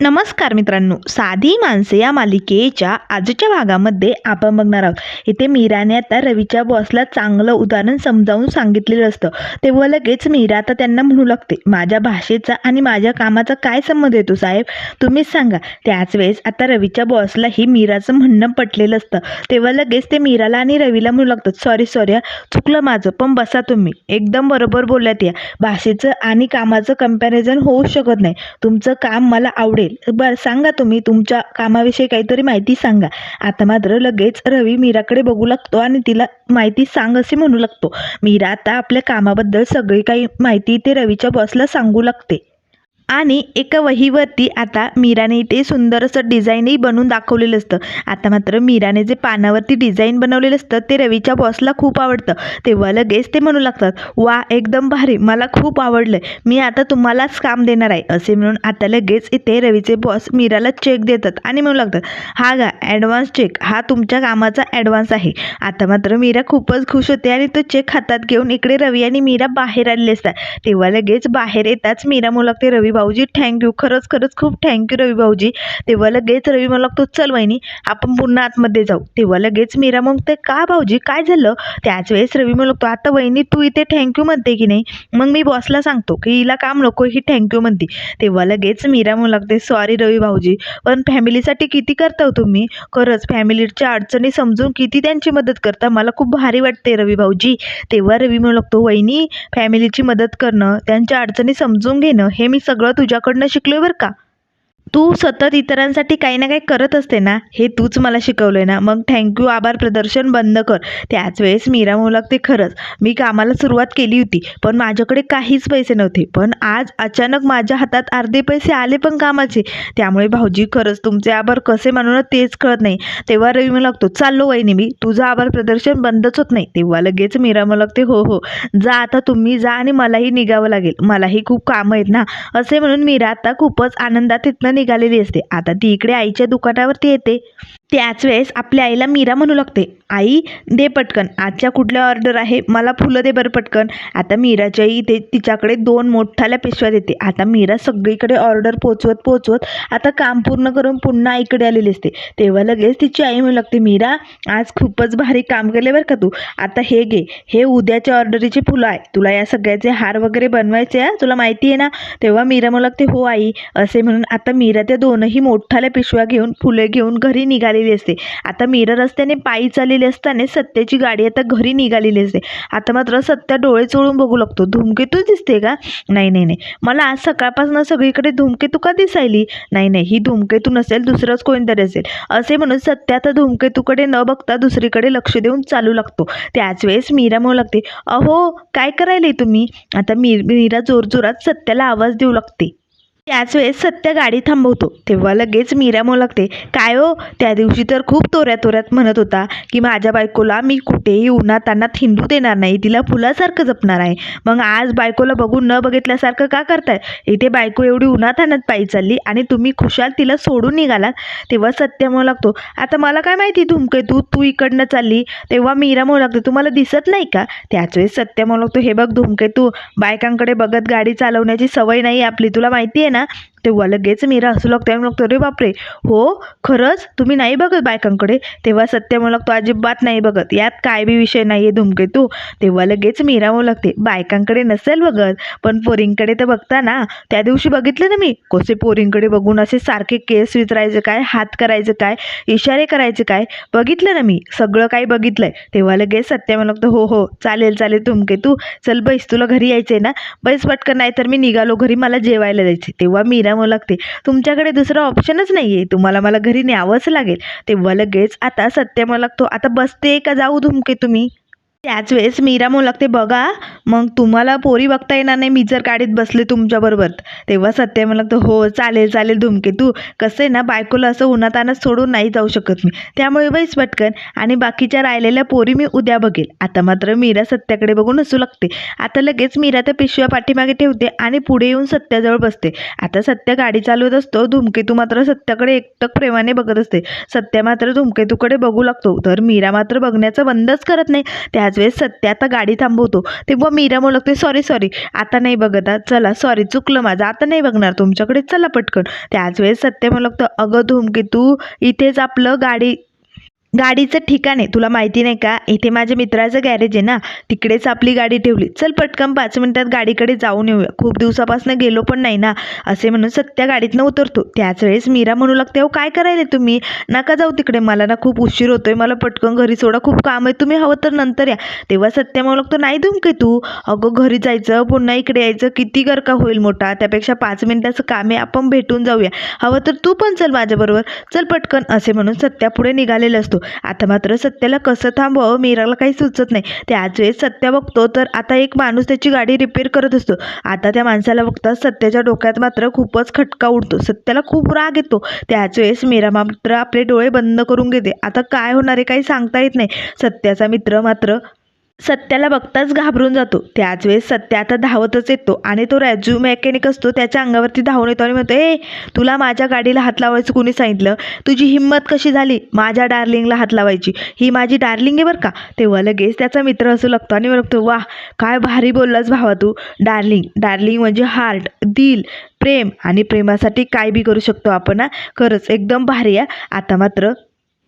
नमस्कार मित्रांनो. साधी माणसे या मालिकेच्या आजच्या भागामध्ये आपण बघणार आहोत. इथे मीराने आता रवीच्या बॉसला चांगलं उदाहरण समजावून सांगितलेलं असतं. तेव्हा लगेच मीरा आता त्यांना म्हणू लागते माझ्या भाषेचा आणि माझ्या कामाचा काय संबंध येतो साहेब? तुम्हीच सांगा. त्याच वेळेस आता रवीच्या बॉसला ही मीराचं म्हणणं पटलेलं असतं. तेव्हा लगेच ते मीराला आणि रवीला म्हणू लागतात सॉरी सॉरी चुकलं माझं पण बसा तुम्ही. एकदम बरोबर बोलल्यात या. भाषेचं आणि कामाचं कंपॅरिझन होऊ शकत नाही. तुमचं काम मला आवडेल. बरं सांगा तुम्ही तुमच्या कामाविषयी काहीतरी माहिती सांगा. आता मात्र लगेच रवी मीराकडे बघू लागतो आणि तिला माहिती सांग असे म्हणू लागतो. मीरा आता आपल्या कामाबद्दल सगळी काही माहिती ते रवीच्या बॉसला सांगू लागते. आणि एका वहीवरती आता मीराने इथे सुंदर असं डिझाईनही बनवून दाखवलेलं असतं. आता मात्र मीराने जे पानावरती डिझाईन बनवलेलं असतं ते रवीच्या बॉसला खूप आवडतं. तेव्हा लगेच ते म्हणू लागतात वा एकदम भारी मला खूप आवडलं मी आता तुम्हालाच काम देणार आहे. असे म्हणून आता लगेच इथे रवीचे बॉस मीराला चेक देतात आणि म्हणू लागतात हा गा ॲडव्हान्स चेक हा तुमच्या कामाचा ॲडव्हान्स आहे. आता मात्र मीरा खूपच खुश होते आणि तो चेक हातात घेऊन इकडे रवी आणि मीरा बाहेर आलेले असतात. तेव्हा लगेच बाहेर येताच मीरा म्हणू लागते रवी भाऊजी थँक्यू खरंच खरंच खूप थँक्यू रवी भाऊजी. तेव्हा लगेच रवी म्हणू लागतो चल वहिनी आपण पुन्हा आतमध्ये जाऊ. तेव्हा लगेच मीरा मग ते का भाऊजी काय झालं? त्याच वेळेस रवी म्हणू लागतो आता वहिनी तू इथे थँक्यू म्हणते की नाही? मग मी बॉसला सांगतो की हिला काम नको ही थँक्यू म्हणते. तेव्हा लगेच मीरा म्हणू लागते सॉरी रवी भाऊजी पण फॅमिलीसाठी किती करता हो तुम्ही? खरंच फॅमिलीच्या अडचणी समजून किती त्यांची मदत करता? मला खूप भारी वाटते रवी भाऊजी. तेव्हा रवी म्हणू लागतो वहिनी फॅमिलीची मदत करणं त्यांच्या अडचणी समजून घेणं हे मी सगळं तुझ्याकडनं शिकलोय बरं का? तू सतत इतरांसाठी काही ना काही करत असते ना हे तूच मला शिकवलं आहे ना. मग थँक्यू आभार प्रदर्शन बंद कर. त्याच वेळेस मीरा म्हणू लागते खरंच मी कामाला सुरुवात केली होती पण माझ्याकडे काहीच पैसे नव्हते. पण आज अचानक माझ्या हातात अर्धे पैसे आले पण कामाचे. त्यामुळे भाऊजी खरंच तुमचे आभार कसे मानू तेच कळत नाही. तेव्हा रवी म्हणू लागतो चाललो वहिनी मी तुझं आभार प्रदर्शन बंदच होत नाही. तेव्हा लगेच मीरा म्हणू लागते हो हो जा आता तुम्ही जा आणि मलाही निघावं लागेल. मलाही खूप कामं आहेत ना. असे म्हणून मीरा आता खूपच आनंदात तिथनं निघालेली असते. आता ती इकडे आईच्या दुकानावरती येते. त्याच वेळेस आपल्या आईला मीरा म्हणू लागते आई दे पटकन. आजच्या कुठल्या ऑर्डर आहे? मला फुलं दे बरं पटकन. आता मीराच्या आई ते तिच्याकडे दोन मोठाल्या पिशव्या देते आता मीरा सगळीकडे ऑर्डर पोचवत पोचवत आता काम पूर्ण करून पुन्हा आईकडे आलेली असते. तेव्हा लगेच तिची आई म्हणू लागते मीरा आज खूपच भारी काम केले बरं का तू. आता हे घे. हे उद्याच्या ऑर्डरीची फुलं आहे. तुला या सगळ्याचे हार वगैरे बनवायचे आहे? तुला माहिती आहे ना? तेव्हा मीरा म्हणू लागते हो आई. असे म्हणून आता मी मीरा त्या दोनही मोठाल्या पिशव्या घेऊन फुले घेऊन घरी निघालेली असते. आता मीरा रस्त्याने पायी चाललेली असताना सत्याची गाडी आता घरी निघालेली असते. आता मात्र सत्या डोळे चोळून बघू लागतो. धूमकेतू दिसते का? नाही नाही नाही. मला आज सकाळपासून सगळीकडे धूमकेतू का दिसायली? नाही नाही. ही धूमकेतू नसेल दुसरंच कोणतरी असेल. असे म्हणून सत्या आता धूमकेतूकडे न बघता दुसरीकडे लक्ष देऊन चालू लागतो. त्याच वेळेस मीरा म्हणू लागते अहो काय करायले तुम्ही? आता मी मीरा जोरजोरात सत्याला आवाज देऊ लागते. त्याच वेळेस सत्य गाडी थांबवतो. तेव्हा लगेच मीरा म्हणू लागते काय हो? त्या दिवशी तर खूप तोऱ्या तोऱ्यात म्हणत होता की माझ्या बायकोला मी कुठेही उन्हातांना तानात देणार नाही तिला फुलासारखं जपणार आहे. मग आज बायकोला बघून न बघितल्यासारखं का करताय? इथे बायको एवढी उन्हात पायी चालली आणि तुम्ही खुशाल तिला सोडून निघालात. तेव्हा सत्य म्हणू लागतो आता मला काय माहिती धुमके तू तू इकडनं चालली. तेव्हा मीरा म्हणू लागते तुम्हाला दिसत नाही का? त्याच वेळेस सत्य म्हणू लागतो हे बघ धुमके तू बायकांकडे बघत गाडी चालवण्याची सवय नाही आपली तुला माहिती आहे ना तेव्हा लगेच मीरा हसू लागतो आणि लागतो अरे बापरे! हो खरंच? तुम्ही नाही बघत बायकांकडे? तेव्हा सत्य म्हणू लागतो अजिबात नाही बघत. यात काय बी विषय नाही आहे धुमकेतू तेव्हा लगेच मीरा म्हणू लागते बायकांकडे नसेल बघत पण पोरींकडे तर बघता ना. त्या दिवशी बघितलं ना मी? कसे पोरींकडे बघून असे सारखे केस विचारायचे काय? हात करायचं काय? इशारे करायचे काय? बघितलं ना मी. सगळं काही बघितलंय. तेव्हा लगेच सत्य म्हणू लागतो हो हो चालेल चालेल धुमकेतू चल बैस तुला घरी यायचंय ना? बैस पटकन नाही तर मी निघालो घरी मला जेवायला जायचे तेव्हा मीरा म्हणू लागते. तुमच्याकडे दुसरा ऑप्शनच नाही आहे तुम्हाला मला घरी न्यावंच लागेल. तेव्हा लगेच आता सत्य मला लागतो. आता बसते का? जाऊ धुमके तुम्ही त्याच वेळेस मीरा म्हणू लागते बघा. मग तुम्हाला पोरी बघता येणार नाही मी जर गाडीत बसले तुमच्याबरोबर. तेव्हा सत्य म्हणू लागतं हो चालेल चालेल धुमकेतू कसं आहे ना बायकोला असं उन्हातानात सोडून नाही जाऊ शकत मी. त्यामुळे बैस पटकन आणि बाकीच्या राहिलेल्या पोरी मी उद्या बघेल. आता मात्र मीरा सत्याकडे बघून हसू लागते. आता लगेच मीरा त्या पिशव्या पाठीमागे ठेवते आणि पुढे येऊन सत्याजवळ बसते. आता सत्य गाडी चालवत असतो धुमकेतू मात्र सत्याकडे एकटक प्रेमाने बघत असते. सत्य मात्र धुमकेतूकडे बघू लागतो. तर मीरा मात्र बघण्याचं बंदच करत नाही. त्या त्याच वेळेस सत्य आता गाडी थांबवतो. तेव्हा मीरा म्हणू सॉरी सॉरी आता नाही बघत चला सॉरी चुकलं माझं. आता नाही बघणार तुमच्याकडे. चला पटकन. त्याच वेळेस सत्य म्हणू अगं धूमकेतू तू इथेच आपलं गाडी गाडीचं ठिकाण आहे. तुला माहिती नाही का? इथे माझ्या मित्राचं गॅरेज आहे ना? तिकडेच आपली गाडी ठेवली. चल पटकन पाच मिनिटात गाडीकडे जाऊन येऊया. खूप दिवसापासून गेलो पण नाही ना? असे म्हणून सत्या गाडीतनं उतरतो. त्याच वेळेस मीरा म्हणू लागते हो काय करायला तुम्ही? नका जाऊ तिकडे. मला ना खूप उशीर होतोय. मला पटकन घरी सोडा. खूप काम आहे. तुम्ही हवं तर नंतर या. तेव्हा सत्या म्हणू लागतो नाही धुमके तू. अगं घरी जायचं पुन्हा इकडे यायचं. किती गरका होईल मोठा. त्यापेक्षा पाच मिनिटाचं काम आहे. आपण भेटून जाऊया. हवं तर तू पण चल माझ्याबरोबर. चल पटकन. असे म्हणून सत्या पुढे निघालेला असतो. आता मात्र सत्याला कसं थांबवावं मीराला काही सुचत नाही. त्याच वेळेस सत्या बघतो तर आता एक माणूस त्याची गाडी रिपेअर करत असतो. आता त्या माणसाला बघता सत्याच्या डोक्यात मात्र खूपच खटका उडतो. सत्याला खूप राग येतो. त्याच वेळेस मीरा मात्र आपले डोळे बंद करून घेते. आता काय होणार आहे काही सांगता येत नाही. सत्याचा मित्र मात्र सत्याला बघताच घाबरून जातो. त्याच वेळेस सत्या आता धावतच येतो आणि तो रॅज्यू मेकॅनिक असतो त्याच्या अंगावरती धावून येतो आणि म्हणतो ए तुला माझ्या गाडीला हात लावायचं कुणी सांगितलं? तुझी हिंमत कशी झाली? माझ्या डार्लिंगला हात लावायची. ही माझी डार्लिंग आहे बरं का? तेव्हा लगेच त्याचा मित्र असू लागतो आणि म्हणतो वाह काय भारी बोललास भावा तू. डार्लिंग डार्लिंग म्हणजे हार्ट दिल प्रेम आणि प्रेमासाठी काय बी करू शकतो आपण खरंच एकदम भारी आहे आता मात्र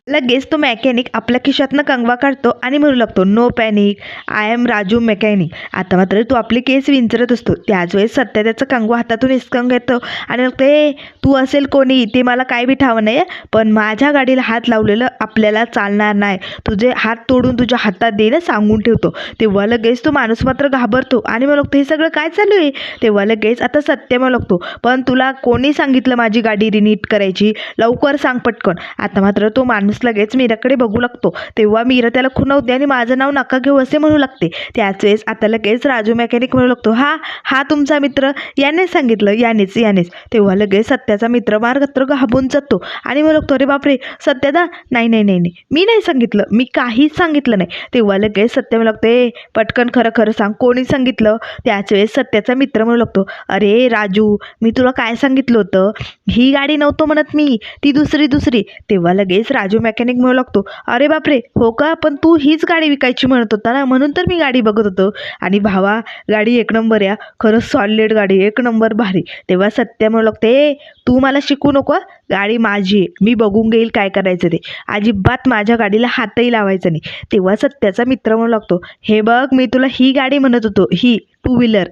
लगेच तो मेकॅनिक आपल्या खिशातनं कंगवा काढतो आणि म्हणू लागतो no panic I am Raju mechanic आता मात्र तो आपली केस विंचरत असतो. त्याच वेळेस सत्य त्याचा कंगवा हातातून हिसकून घेतो आणि मग ते तू असेल कोणी? ते मला काय बी ठावं नाही पण माझ्या गाडीला हात लावलेलं आपल्याला चालणार नाही. तुझे हात तोडून तुझ्या हातात देणं सांगून ठेवतो. तेव्हा लगेच तो माणूस मात्र घाबरतो आणि मग लागतो हे सगळं काय चालू आहे? तेव्हा लगेच आता सत्य मग लागतो पण तुला कोणी सांगितलं माझी गाडी रिनीट करायची? लवकर सांग पटकन. आता मात्र तो माणूस लगेच मीराकडे बघू लागतो. तेव्हा मीरा त्याला खुणवते आणि माझं नाव नका घेऊ असे म्हणू लागते. त्याच वेळेस आता लगेच राजू मेकॅनिक म्हणू लागतो हा हा तुमचा मित्र? यानेच सांगितलं यानेच यानेच. तेव्हा लगेच सत्याचा मित्र मार्गत्र घाबून जातो आणि म्हणू लागतो अरे बापरे सत्यादा नाही नाही नाही नाही मी नाही सांगितलं मी काहीच सांगितलं नाही. तेव्हा लगेच सत्य म्हणू लागतो ए पटकन खरं खरं सांग कोणी सांगितलं? त्याच वेळेस सत्याचा मित्र म्हणू लागतो अरे राजू मी तुला काय सांगितलं होतं? ही गाडी नव्हतो म्हणत मी ती दुसरी दुसरी. तेव्हा लगेच राजू मेकॅनिक म्हणू लागतो अरे बापरे हो का? पण तू हीच गाडी विकायची म्हणत होता ना? म्हणून तर मी गाडी बघत होतो. आणि भावा गाडी एक नंबर या. खरंच सॉलिड गाडी एक नंबर भारी. तेव्हा सत्य म्हणू लागते ए तू मला शिकू नको गाडी माझी आहे. मी बघून घेईल काय करायचं ते. अजिबात माझ्या गाडीला हातही लावायचा नाही. तेव्हा सत्याचा मित्र म्हणू लागतो हे बघ मी तुला ही गाडी म्हणत होतो. ही टू व्हीलर.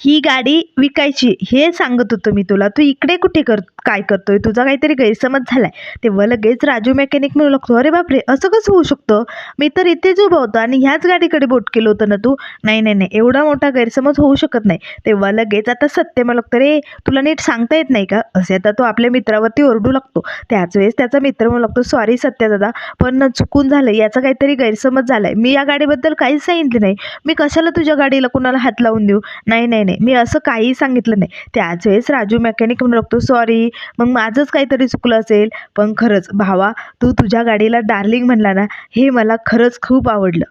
ही गाडी विकायची हे सांगत होतो मी तुला. तू इकडे कुठे कर काय करतोय? तुझा काहीतरी गैरसमज झालाय. तेव्हा लगेच राजू मेकॅनिक म्हणू लागतो अरे बापरे असं कसं होऊ शकतं? मी तर इथेच उभा होतो आणि ह्याच गाडीकडे बोट केलं होतं ना तू? नाही नाही नाही एवढा मोठा गैरसमज होऊ शकत नाही. तेव्हा लगेच आता सत्य मला लागतं रे तुला नीट सांगता येत नाही का? असे आता तो आपल्या मित्रावरती ओरडू लागतो. त्याच वेळेस त्याचा मित्र म्हणू लागतो सॉरी सत्य दादा पण चुकून झालं याचा काहीतरी गैरसमज झालाय. मी या गाडीबद्दल काहीच सांगितलं नाही. मी कशाला तुझ्या गाडीला कुणाला हात लावून देऊ? नाही नाही नाही. मी असं काही सांगितलं नाही. त्याच वेळेस राजू मेकॅनिक म्हणू लागतो सॉरी मग माझंच काहीतरी चुकलं असेल. पण खरंच भावा तू तुझ्या गाडीला डार्लिंग म्हणला ना हे मला खरंच खूप आवडलं.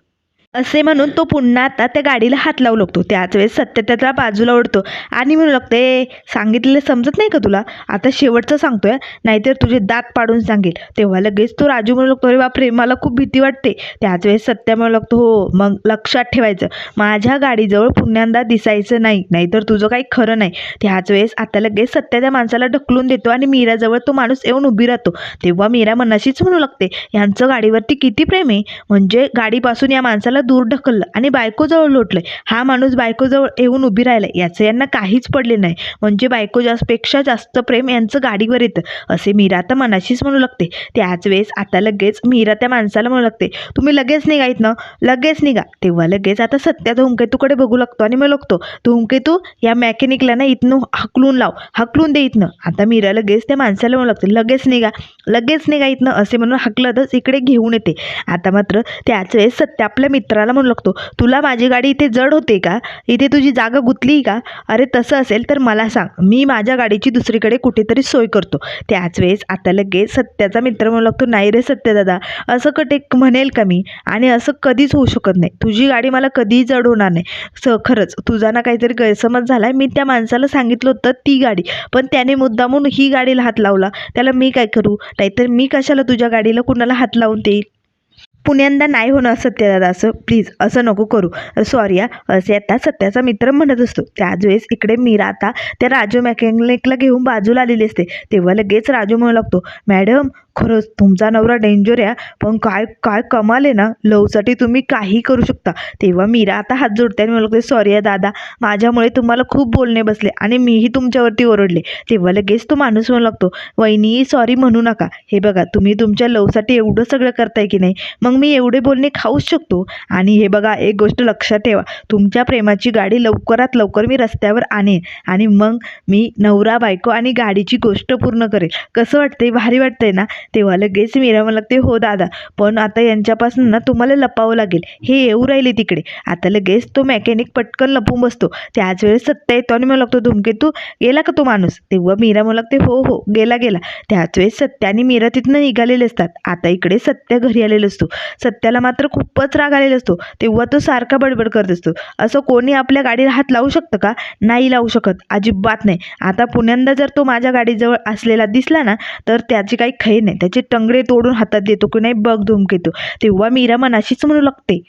असे म्हणून तो पुन्हा आता त्या गाडीला हात लावू लागतो. त्याच वेळेस सत्य त्याला बाजूला ओढतो आणि म्हणू लागतो ए सांगितलेलं समजत नाही का तुला? आता शेवटचं सांगतोय नाहीतर तुझे दात पाडून सांगेल. तेव्हा लगेच तो राजू म्हणू लागतो अरे बापरे मला खूप भीती वाटते. त्याच वेळेस सत्य म्हणू लागतो हो मग लक्षात ठेवायचं. माझ्या गाडीजवळ पुण्यांदा दिसायचं नाही नाहीतर तुझं काही खरं नाही. त्याच वेळेस आता लगेच सत्य त्या माणसाला ढकलून देतो आणि मीराजवळ तो माणूस येऊन उभी राहतो. तेव्हा मीरा मनाशीच म्हणू लागते यांचं गाडीवरती किती प्रेम आहे? म्हणजे गाडीपासून या माणसाला दूर ढकललं आणि बायकोजवळ लोटलंय. हा माणूस बायकोजवळ येऊन उभी राहिलाय याचं यांना काहीच पडले नाही. म्हणजे बायको जास्तपेक्षा जास्त प्रेम यांचं गाडीवर येतं असे मीरा आता मनाशीच म्हणू लागते. त्याच वेळेस आता लगेच मीरा त्या माणसाला म्हणू लागते तुम्ही लगेच निघा इथनं लगेच निघा. तेव्हा लगेच आता सत्या धुमकेतूकडे बघू लागतो आणि मग लागतो धुमकेतू या मॅकॅनिकला ना इथनं हकलून लाव हकलून दे इथनं. आता मीरा लगेच त्या माणसाला म्हणू लागते लगेच निघा लगेच निघा इथनं असे म्हणून हकलतच इकडे घेऊन येते. आता मात्र त्याच वेळेस सत्या आपल्या मित्राला म्हणू लागतो तुला माझी गाडी इथे जड होते का? इथे तुझी जागा गुंतली का? अरे तसं असेल तर मला सांग मी माझ्या गाडीची दुसरीकडे कुठेतरी सोय करतो. त्याच वेळेस आता लगेच सत्याचा मित्र म्हणू लागतो नाही रे सत्य दादा असं कटे म्हणेल का मी? आणि असं कधीच होऊ शकत नाही. तुझी गाडी मला कधीही जड होणार नाही. स खरंच तुझा ना काहीतरी गैरसमज झाला आहे मी त्या माणसाला सांगितलं होतं ती गाडी पण त्याने मुद्दामून ही गाडीला हात लावला. त्याला मी काय करू? नाहीतर मी कशाला तुझ्या गाडीला कुणाला हात लावून देईल? पुण्यांदा नाही होणं सत्यदादा असं प्लीज असं नको करू. सॉरी या असे आता सत्याचा मित्र म्हणत असतो. त्याच वेळेस इकडे मीरा आता त्या राजू मॅकॅनिकला घेऊन बाजूला आलेली असते. तेव्हा लगेच राजू म्हणू लागतो मॅडम खरंच तुमचा नवरा डेंजर आहे पण काय काय कमाल आहे ना? लवसाठी तुम्ही काही करू शकता. तेव्हा मीरा आता हात जोडते आणि म्हणू सॉरी आहे दादा माझ्यामुळे तुम्हाला खूप बोलणे बसले आणि मीही तुमच्यावरती ओरडले. तेव्हा लगेच तो माणूस म्हणू लागतो वहिनी सॉरी म्हणू नका. हे बघा तुम्ही तुमच्या लवसाठी एवढं सगळं करताय की नाही? मग मी एवढे बोलणे खाऊच शकतो? आणि हे बघा एक गोष्ट लक्षात ठेवा. तुमच्या प्रेमाची गाडी लवकरात लवकर मी रस्त्यावर आणेन आणि मग मी नवरा बायको आणि गाडीची गोष्ट पूर्ण करेल. कसं वाटतंय? भारी वाटतंय ना? तेव्हा लगेच मीरा म्हणते हो दादा पण आता यांच्यापासून ना तुम्हाला लपावं लागेल. हे येऊ राहिले तिकडे. आता लगेच तो मेकॅनिक पटकन लपून बसतो. त्याच वेळेस सत्ता येतो आणि मला लागतो धूमकेतू गेला का तो माणूस? तेव्हा मीरा मला लागते हो हो गेला गेला. त्याच वेळेस सत्या आणि मीरा तिथनं निघालेले असतात. आता इकडे सत्य घरी आलेला असतो. सत्याला मात्र खूपच राग आलेला असतो. तेव्हा तो सारखा बडबड करत असतो. असं कोणी आपल्या गाडीला हात लावू शकतं का? नाही लावू शकत अजिबात नाही. आता पुण्यांदा जर तो माझ्या गाडीजवळ असलेला दिसला ना तर त्याची काही खै नाही. त्याचे टंगडे तोडून हातात देतो की नाही बघ धूमकेतू. तेव्हा मीरा मनाशीच म्हणू लागते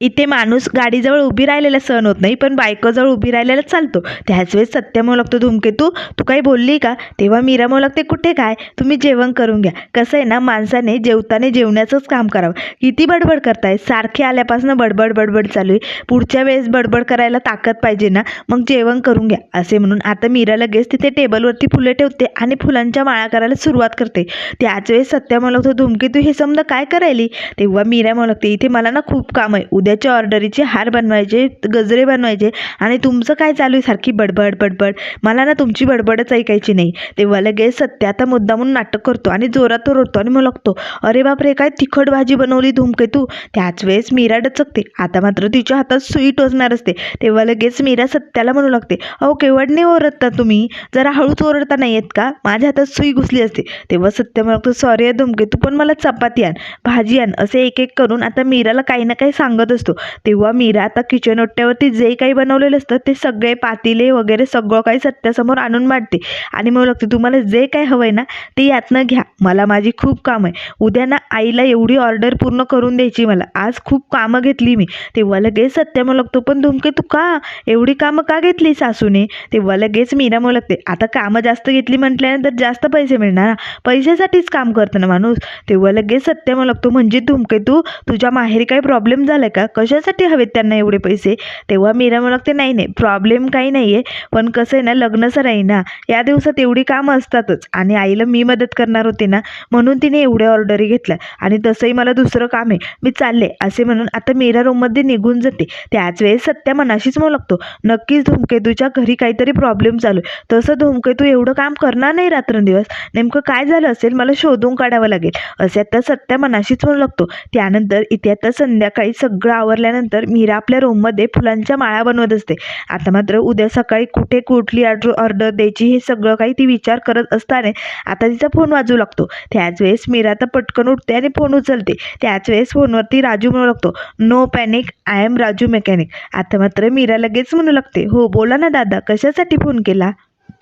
इथे माणूस गाडीजवळ उभी राहिलेला सहन होत नाही पण बायकोजवळ उभी राहिलेला चालतो. त्याच वेळेस सत्य म्हणू लागतो धुमकेतू तू काही बोलली का? तेव्हा मीरा म्हणू लागते कुठे काय? तुम्ही जेवण करून घ्या. कसं आहे ना माणसाने जेवताने जेवण्याचंच काम करावं. किती बडबड करताय? सारखे आल्यापासून बडबड बडबड चालू आहे. पुढच्या वेळेस बडबड करायला ताकद पाहिजे ना मग जेवण करून घ्या असे म्हणून आता मीरा लगेच तिथे टेबलवरती फुलं ठेवते आणि फुलांच्या माळा करायला सुरुवात करते. त्याच वेळेस सत्य म्हणू लागतो धुमकेतू हे समजा काय करायली? तेव्हा मीरा म्हणू लागते इथे मला ना खूप काम आहे. उद्याच्या ऑर्डरीचे हार बनवायचे गजरे बनवायचे आणि तुमचं काय चालू आहे सारखी बडबड बडबड. मला ना तुमची बडबडच ऐकायची नाही. तेव्हा लगेच सत्य आता मुद्दामून नाटक करतो आणि जोरात ओरडतो आणि मग लागतो अरे बापरे काय तिखट भाजी बनवली धुमकेतू त्याच वेळेस मीरा डचकते. आता मात्र तिच्या हातात सुई टोचणार असते. तेव्हा लगेच मीरा सत्याला म्हणू लागते अहो केवढ ओरडता तुम्ही? जरा हळूच ओरडता नाही आहेत का? माझ्या हातात सुई घुसली असते. तेव्हा सत्य म्हणतो सॉरी धुमके तू पण मला चपाती आण भाजी आण. असे एक एक करून आता मीराला काही ना काही सांगत असतो. तेव्हा मीरा आता किचन ओट्ट्यावरती जे काही बनवलेलं असतं ते सगळे पातिले वगैरे सगळं काही सत्यासमोर आणून मांडते. आणि मग लागते तुम्हाला जे काही हवं आहे ना ते यातनं घ्या. मला माझी खूप काम आहे. उद्या ना आईला एवढी ऑर्डर पूर्ण करून द्यायची मला. आज खूप कामं घेतली मी. तेव्हा लगेच सत्या मग लागतो पण धुमके तू का? एवढी कामं का घेतली सासूने? तेव्हा लगेच मीरा मग लागते आता कामं जास्त घेतली म्हटल्यानंतर जास्त पैसे मिळणार. ना पैशासाठीच काम करतं ना माणूस. तेव्हा लगेच सत्य मग लागतो म्हणजे धुमके तू तुझ्या माहेरी काही प्रॉब्लेम झालाय का? कशासाठी हवेत त्यांना एवढे पैसे? तेव्हा मीरा मग लागते नाही नाही प्रॉब्लेम काही नाही आहे पण कसं आहे ना लग्न सर आहे ना या दिवसात एवढी कामं असतातच. आणि आईला मी मदत करणार होते ना म्हणून तिने एवढ्या ऑर्डरी घेतल्या. आणि तसंही मला दुसरं काम आहे. मी चालले असे म्हणून आता मीरा रूममध्ये निघून जाते. त्याच वेळेस सत्या मनाशीच म्हणू लागतो नक्कीच धूमकेतूच्या घरी काहीतरी प्रॉब्लेम चालू आहे. तसं धूमकेतू एवढं काम करणार नाही रात्रंदिवस. नेमकं काय झालं असेल मला शोधून काढावं लागेल. असे आता सत्या मनाशीच म्हणू लागतो त्यानंतर इथे आता संध्याकाळी सगळं आवरल्यानंतर मीरा आपल्या रूममध्ये फुलांच्या माळा बनवत असते. आता मात्र उद्या सकाळी कुठे कुठली ऑर्डर ऑर्डर द्यायची हे सगळं काही ती विचार करत असताना आता तिचा फोन वाजू लागतो. त्याच वेळेस मीरा तर पटकन उठते आणि फोन उचलते. त्याच वेळेस फोनवरती राजू म्हणू लागतो no panic I am Raju mechanic आता मात्र मीरा लगेच म्हणू लागते हो बोला ना दादा कशासाठी फोन केला?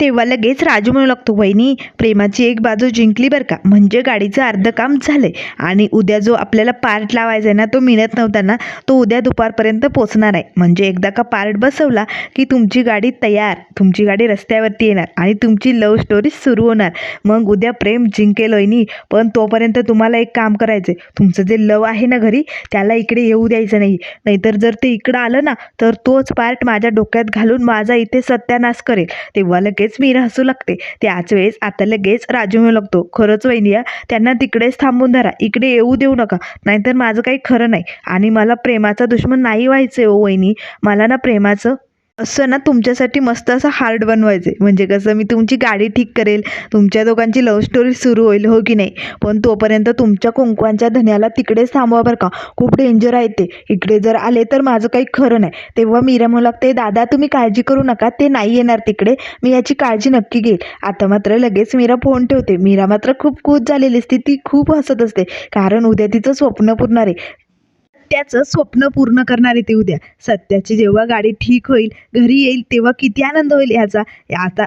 तेव्हा लगेच राजू म्हणू लागतो वहिनी प्रेमाची एक बाजू जिंकली बरं का. म्हणजे गाडीचं अर्ध काम झालंय आणि उद्या जो आपल्याला पार्ट लावायचा आहे ना तो मिळत नव्हता ना तो उद्या दुपारपर्यंत पोचणार आहे. म्हणजे एकदा का पार्ट बसवला की तुमची गाडी तयार तुमची गाडी रस्त्यावरती येणार आणि तुमची लव्ह स्टोरी सुरू होणार. मग उद्या प्रेम जिंकेल वहिनी पण तोपर्यंत तुम्हाला एक काम करायचं आहे तुमचं जे लव आहे ना घरी त्याला इकडे येऊ द्यायचं नाही. नाहीतर जर ते इकडं आलं ना तर तोच पार्ट माझ्या डोक्यात घालून माझा इथे सत्यानाश करेल. तेव्हा लगेच मी हसू लागते. त्याच वेळेस आता लगेच राजू म्हणू लागतो खरंच वहिनी त्यांना तिकडेच थांबून धरा इकडे येऊ देऊ नका नाहीतर माझं काही खरं नाही. आणि मला प्रेमाचा दुश्मन नाही व्हायचं हो वहिनी. मला ना प्रेमाचं असं ना तुमच्यासाठी मस्त असं हार्ड बनवायचं आहे म्हणजे कसं मी तुमची गाडी ठीक करेल तुमच्या दोघांची लव्ह स्टोरी सुरू होईल हो की नाही? पण तोपर्यंत तुमच्या कुंकवांच्या धन्याला तिकडेच थांबवा बरं का. खूप डेंजर आहे ते. इकडे जर आले तर माझं काही खरं नाही. तेव्हा मीरा म्हणू लागते दादा तुम्ही काळजी करू नका. ते नाही येणार तिकडे. मी याची काळजी नक्की घेईल. आता मात्र लगेच मीरा फोन ठेवते. मीरा मात्र खूप खुश झालेली असते. ती खूप हसत असते. कारण उद्या तिचं स्वप्न पुरणार आहे. सत्याचं स्वप्न पूर्ण करणार येते ते उद्या. सत्याची जेव्हा गाडी ठीक होईल घरी येईल तेव्हा किती आनंद होईल याचा. आता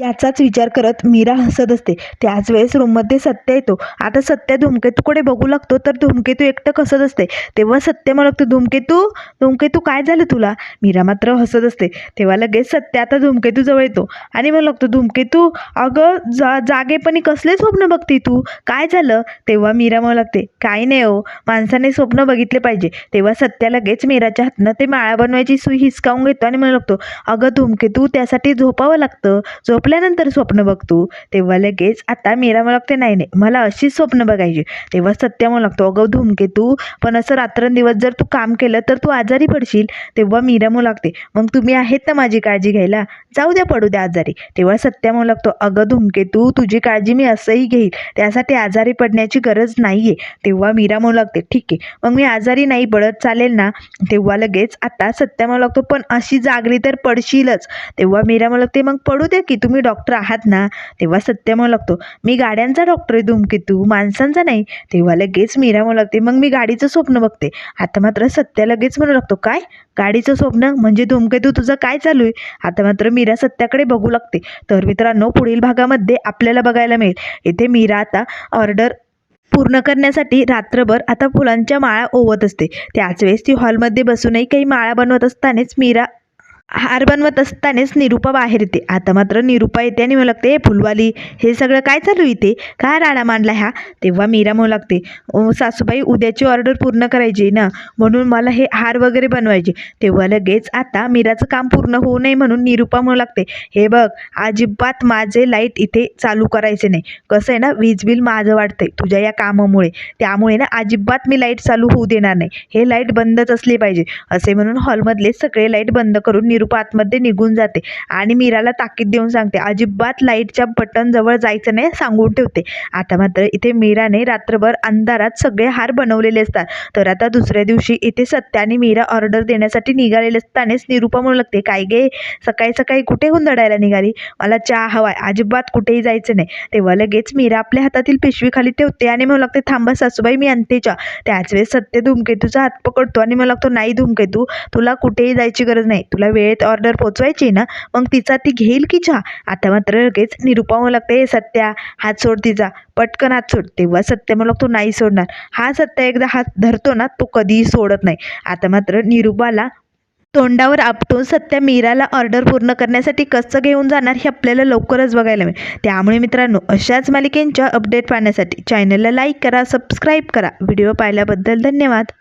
याचाच विचार करत मीरा हसत असते. त्याच वेळेस रूममध्ये सत्य येतो. आता सत्य धूमकेतूकडे बघू लागतो? तर धूमकेतू एकटं कसत असते. तेव्हा सत्य म्हणू लागतो धूमकेतू धूमकेतू काय झालं तुला? मीरा मात्र हसत असते. तेव्हा लगेच सत्य आता धूमकेतू जवळ येतो. आणि मला लागतो धूमकेतू अगं जा जागेपणी कसले स्वप्न बघते तू? काय झालं? तेव्हा मीरा म्हणू लागते काय नाही हो. माणसाने स्वप्न बघितले पाहिजे. तेव्हा सत्या लगेच मीराच्या हातनं ते माळा बनवायची सुई हिसकावून घेतो आणि म्हणू लागतो अगं धूमकेतू त्यासाठी झोपावं लागतं. झोप झोपल्यानंतर स्वप्न बघतो तेव्हा लगेच आता मीरा मला लागते नाही नाही मला अशीच स्वप्न बघायची. तेव्हा सत्य म्हणू लागतो अगं धूमकेतू पण असं रात्रंदिवस जर तू काम केलं तर तू आजारी पडशील. तेव्हा मीरा म्हणू लागते मग तुम्ही आहेत ना माझी काळजी घ्यायला? जाऊ द्या पडू द्या आजारी. तेव्हा सत्या म्हणू लागतो अगं धूमकेतू तुझी काळजी मी असंही घेईल. त्यासाठी आजारी पडण्याची गरज नाही आहे तेव्हा मीरा म्हणू लागते ठीक आहे मग मी आजारी नाही पडत चालेल ना? तेव्हा लगेच आता सत्या म्हणू लागतो पण अशी जागली तर पडशीलच. तेव्हा मीरा म्हणू लागते मग पडू द्या की तुम्ही डॉक्टर आहात ना तेव्हा सत्य म्हणू लागतो मी गाड्यांचा डॉक्टर आहे धूमकेतू माणसांचा नाही. तेव्हा लगेच मीरा म्हणू लागते मग मी गाडीचं स्वप्न बघते. आता मात्र सत्या लगेच म्हणू लागतो काय? गाडीचं स्वप्न म्हणजे धूमकेतू तुझं काय चालू आहे? आता मात्र मीरा सत्याकडे बघू लागते. तर मित्रांनो पुढील भागामध्ये आपल्याला बघायला मिळेल. इथे मीरा आता ऑर्डर पूर्ण करण्यासाठी रात्रभर आता फुलांच्या माळा ओवत असते. त्याच वेळेस ती हॉलमध्ये बसूनही काही माळा बनवत असतानाच मीरा हार बनवत असतानाच निरूपा बाहेर येते. आता मात्र निरूपा येते आणि म्हणू लागते हे फुलवाली हे सगळं काय चालू इथे? काय राडा मांडला ह्या तेव्हा मीरा म्हणू लागते सासूबाई उद्याची ऑर्डर पूर्ण करायची ना? म्हणून मला हे हार वगैरे बनवायचे. तेव्हा लगेच आता मीराचं काम पूर्ण होऊ नये म्हणून निरूपा म्हणू लागते हे बघ अजिबात माझे लाइट इथे चालू करायचे नाही. कसं आहे ना वीज बिल माझं वाटतंय तुझ्या या कामामुळे. त्यामुळे ना अजिबात मी लाइट चालू होऊ देणार नाही. हे लाइट बंदच असली पाहिजे. असे म्हणून हॉलमधले सगळे लाइट बंद करून निरूपा आतमध्ये निघून जाते. आणि मीराला ताकीद देऊन सांगते अजिबात लाईटच्या बटनजवळ जायचं नाही सांगून ठेवते. आता मात्र इथे मीराने रात्रभर अंधारात सगळे हार बनवलेले असतात. तर आता दुसऱ्या दिवशी इथे सत्या आणि मीरा ऑर्डर देण्यासाठी निघालेले असतानाच निरूपा म्हणू लागते काय गे सकाळी सकाळी कुठे हुंदडायला निघाली? मला चहा हवाय अजिबात कुठेही जायचं नाही. तेव्हा लगेच मीरा आपल्या हातातील पिशवी खाली ठेवते आणि म्हणू लागते थांबा सासूबाई मी आणते चहा. त्याच वेळेस सत्य धूमकेतूचा हात पकडतो आणि मला लागतो नाही धूमकेतू तुला कुठेही जायची गरज नाही तुला वेळ वेळेत ऑर्डर पोचवायची ना मग तिचा ती घेईल की चहा? आता मात्र लगेच निरुपा म्हणू लागते हे सत्या हात सोड तिचा. पटकन हात सोड. तेव्हा सत्य म्हणू लागतो नाही सोडणार. हा सत्या एकदा हात धरतो ना तो कधीही सोडत नाही. आता मात्र निरुपाला तोंडावर आपटून सत्या मीराला ऑर्डर पूर्ण करण्यासाठी कसं घेऊन जाणार हे आपल्याला लवकरच बघायला मिळेल. त्यामुळे मित्रांनो अशाच मालिकेंच्या अपडेट पाहण्यासाठी चॅनलला लाईक करा सबस्क्राईब करा. व्हिडिओ पाहिल्याबद्दल धन्यवाद.